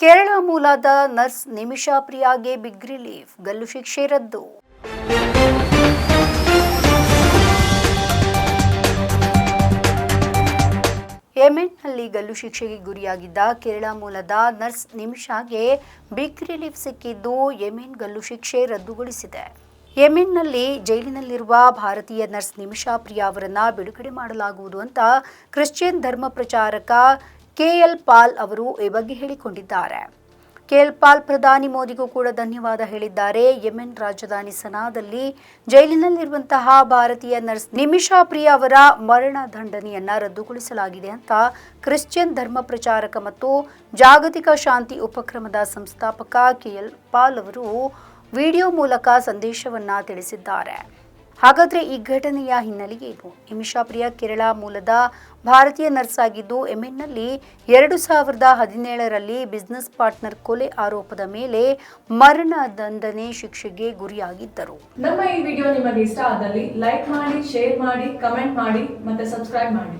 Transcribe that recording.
ಕೇರಳ ಮೂಲದ ನರ್ಸ್ ನಿಮಿಷಾ ಪ್ರಿಯಾಗೆ big relief, ಗಲ್ಲು ಶಿಕ್ಷೆ ರದ್ದು. ಯೆಮೆನ್ನಲ್ಲಿ ಗಲ್ಲು ಶಿಕ್ಷೆಗೆ ಗುರಿಯಾಗಿದ್ದ ಕೇರಳ ಮೂಲದ ನರ್ಸ್ ನಿಮಿಷಾಗೆ ಬಿಗ್ ರಿಲೀಫ್ ಸಿಕ್ಕಿದ್ದು ಯೆಮೆನ್ ಗಲ್ಲು ಶಿಕ್ಷೆ ರದ್ದುಗೊಳಿಸಿದೆ. ಯೆಮೆನ್ನಲ್ಲಿ ಜೈಲಿನಲ್ಲಿರುವ ಭಾರತೀಯ ನರ್ಸ್ ನಿಮಿಷಾ ಪ್ರಿಯಾ ಅವರನ್ನು ಬಿಡುಗಡೆ ಮಾಡಲಾಗುವುದು ಅಂತ ಕ್ರಿಶ್ಚಿಯನ್ ಧರ್ಮ ಪ್ರಚಾರಕ ಕೆಎಲ್ ಪಾಲ್ ಅವರು ಈ ಬಗ್ಗೆ ಹೇಳಿಕೊಂಡಿದ್ದಾರೆ. ಕೆಎಲ್ ಪಾಲ್ ಪ್ರಧಾನಿ ಮೋದಿಗೂ ಕೂಡ ಧನ್ಯವಾದ ಹೇಳಿದ್ದಾರೆ. ಯೆಮೆನ್ ರಾಜಧಾನಿ ಸನಾದಲ್ಲಿ ಜೈಲಿನಲ್ಲಿರುವಂತಹ ಭಾರತೀಯ ನರ್ಸ್ ನಿಮಿಷಾ ಪ್ರಿಯಾ ಅವರ ಮರಣ ದಂಡನೆಯನ್ನ ರದ್ದುಗೊಳಿಸಲಾಗಿದೆ ಅಂತ ಕ್ರಿಶ್ಚಿಯನ್ ಧರ್ಮ ಪ್ರಚಾರಕ ಮತ್ತು ಜಾಗತಿಕ ಶಾಂತಿ ಉಪಕ್ರಮದ ಸಂಸ್ಥಾಪಕ ಕೆಎಲ್ ಪಾಲ್ ಅವರು ವಿಡಿಯೋ ಮೂಲಕ ಸಂದೇಶವನ್ನ ತಿಳಿಸಿದ್ದಾರೆ. ಹಾಗಾದ್ರೆ ಈ ಘಟನೆಯ ಹಿನ್ನೆಲೆಗೆ ಏನು? ನಿಮಿಷಾ ಪ್ರಿಯಾ ಕೇರಳ ಮೂಲದ ಭಾರತೀಯ ನರ್ಸ್ ಆಗಿದ್ದು ಎಮ್ಎನ್ನಲ್ಲಿ ಎರಡು ಸಾವಿರದ ಹದಿನೇಳರಲ್ಲಿ ಬಿಸ್ನೆಸ್ ಪಾರ್ಟ್ನರ್ ಕೊಲೆ ಆರೋಪದ ಮೇಲೆ ಮರಣ ದಂಡನೆ ಶಿಕ್ಷೆಗೆ ಗುರಿಯಾಗಿದ್ದರು. ನಮ್ಮ ಈ ವಿಡಿಯೋ ನಿಮಗೆ ಇಷ್ಟ ಆದಲ್ಲಿ ಲೈಕ್ ಮಾಡಿ, ಶೇರ್ ಮಾಡಿ, ಕಮೆಂಟ್ ಮಾಡಿ ಮತ್ತೆ ಸಬ್ಸ್ಕ್ರೈಬ್ ಮಾಡಿ.